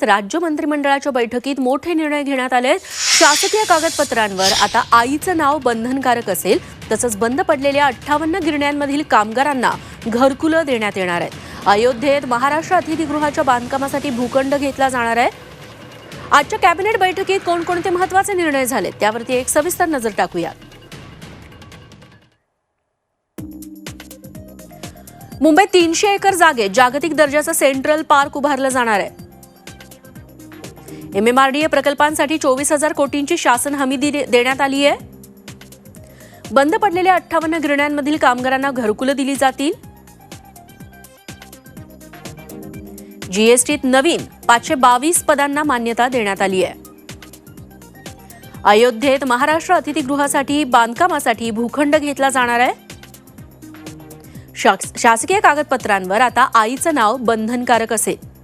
राज्य मंत्रिमंडळाच्या बैठकीत मोठे निर्णय घेण्यात आले आहेत. शासकीय कागदपत्रांवर आता आईचं नाव बंधनकारक असेल तसंच बंद पडलेल्या अठ्ठावन्न गिरण्यांमधील कामगारांना घरकुलं देण्यात येणार आहेत. अयोध्येत महाराष्ट्र अतिथीगृहाच्या बांधकामासाठी भूखंड घेतला जाणार आहे. आजच्या कॅबिनेट बैठकीत कोणकोणते महत्त्वाचे निर्णय झाले त्यावरती एक सविस्तर नजर टाकूया. मुंबईत तीनशे एकर जागेत जागतिक दर्जाचं सेंट्रल पार्क उभारलं जाणार आहे. एमएमआरडीए प्रकल्पांसाठी चोवीस हजार कोटींची शासन हमी देण्यात आली आहे. बंद पडलेल्या अठ्ठावन्न गिरण्यांमधील कामगारांना घरकुलं दिली जातील. जीएसटीत नवीन पाचशे बावीस पदांना मान्यता देण्यात आली आहे. अयोध्येत महाराष्ट्र अतिथीगृहासाठी बांधकामासाठी भूखंड घेतला जाणार आहे. शासकीय कागदपत्रांवर आता आईचं नाव बंधनकारक असेल.